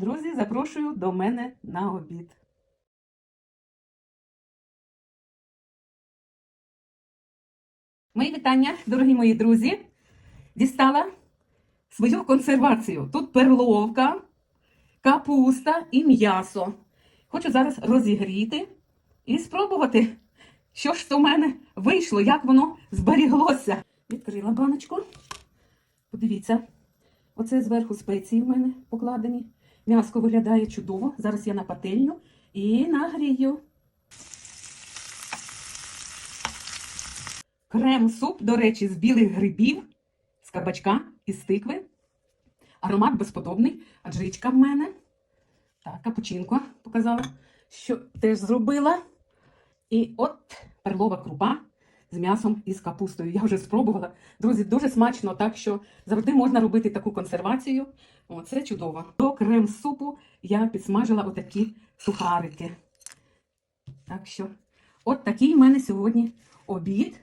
Друзі, запрошую до мене на обід. Мої вітання, дорогі мої друзі. Дістала свою консервацію. Тут перловка, капуста і м'ясо. Хочу зараз розігріти і спробувати, що ж в мене вийшло, як воно зберіглося. Відкрила баночку. Подивіться, оце зверху спеції в мене покладені. М'яско виглядає чудово. Зараз я на пательню і нагрію. Крем-суп, до речі, з білих грибів, з кабачка і з тикви. Аромат безподобний, аджичка в мене. Так, капучинко показала, що теж зробила. І от перлова крупа з м'ясом і з капустою. Я вже спробувала. Друзі, дуже смачно, так що завжди можна робити таку консервацію. О, це чудово. До крем-супу я підсмажила отакі сухарики. Так що, от такий в мене сьогодні обід.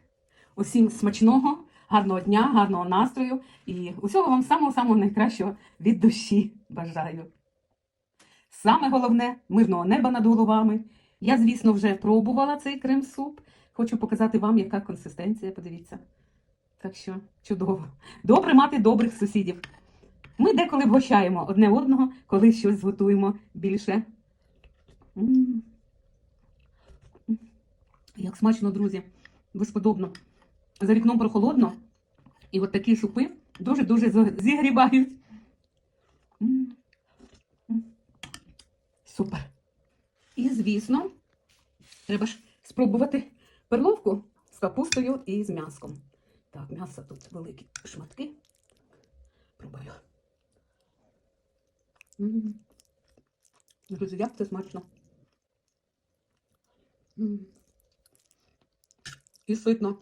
Усім смачного, гарного дня, гарного настрою і усього вам самого-самого найкращого від душі бажаю. Саме головне мирного неба над головами. Я, звісно, вже пробувала цей крем-суп. Хочу показати вам, яка консистенція, подивіться. Так що чудово. Добре мати добрих сусідів. Ми деколи вгощаємо одне одного, коли щось зготуємо більше. Як смачно, друзі, безподобно. За вікном прохолодно, і от такі супи дуже-дуже зігрівають. Супер. І, звісно, треба ж спробувати перловку з капустою і з м'яском. Так, м'ясо тут великі шматки. Пробую. М. Друзі, як це смачно. М. І ситно.